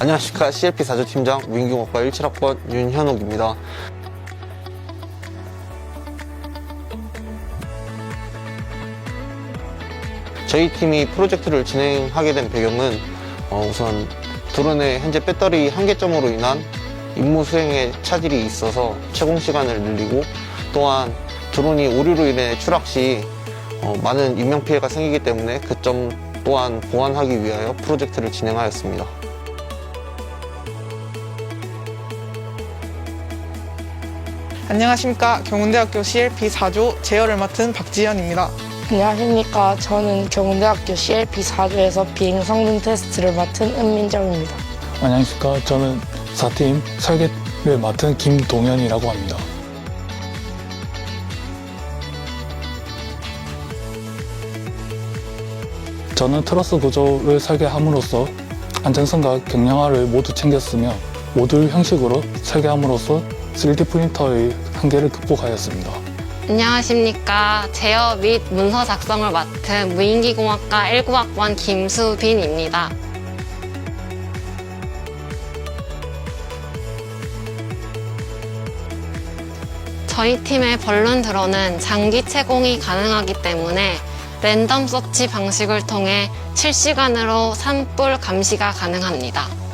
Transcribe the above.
안녕하십니까 CLP 사조팀장 무인경학과 17학번 윤현옥입니다. 저희 팀이 프로젝트를 진행하게 된 배경은 어, 우선 드론의 현재 배터리 한계점으로 인한 임무 수행에 차질이 있어서 채공 시간을 늘리고 또한 드론이 오류로 인해 추락 시 어, 많은 인명 피해가 생기기 때문에 그 점 또한 보완하기 위하여 프로젝트를 진행하였습니다. 안녕하십니까 경운대학교 CLP 4조 제어를 맡은 박지현입니다. 안녕하십니까. 저는 경운대학교 CLP 4조에서 비행 성능 테스트를 맡은 은민정입니다. 안녕하십니까. 저는 4팀 설계를 맡은 김동현이라고 합니다. 저는 트러스 구조를 설계함으로써 안전성과 경량화를 모두 챙겼으며 모듈 형식으로 설계함으로써 3D 프린터의 한계를 극복하였습니다. 안녕하십니까. 제어 및 문서 작성을 맡은 무인기공학과 19학번 김수빈입니다. 저희 팀의 벌룬 드론은 장기 채공이 가능하기 때문에 랜덤 서치 방식을 통해 실시간으로 산불 감시가 가능합니다.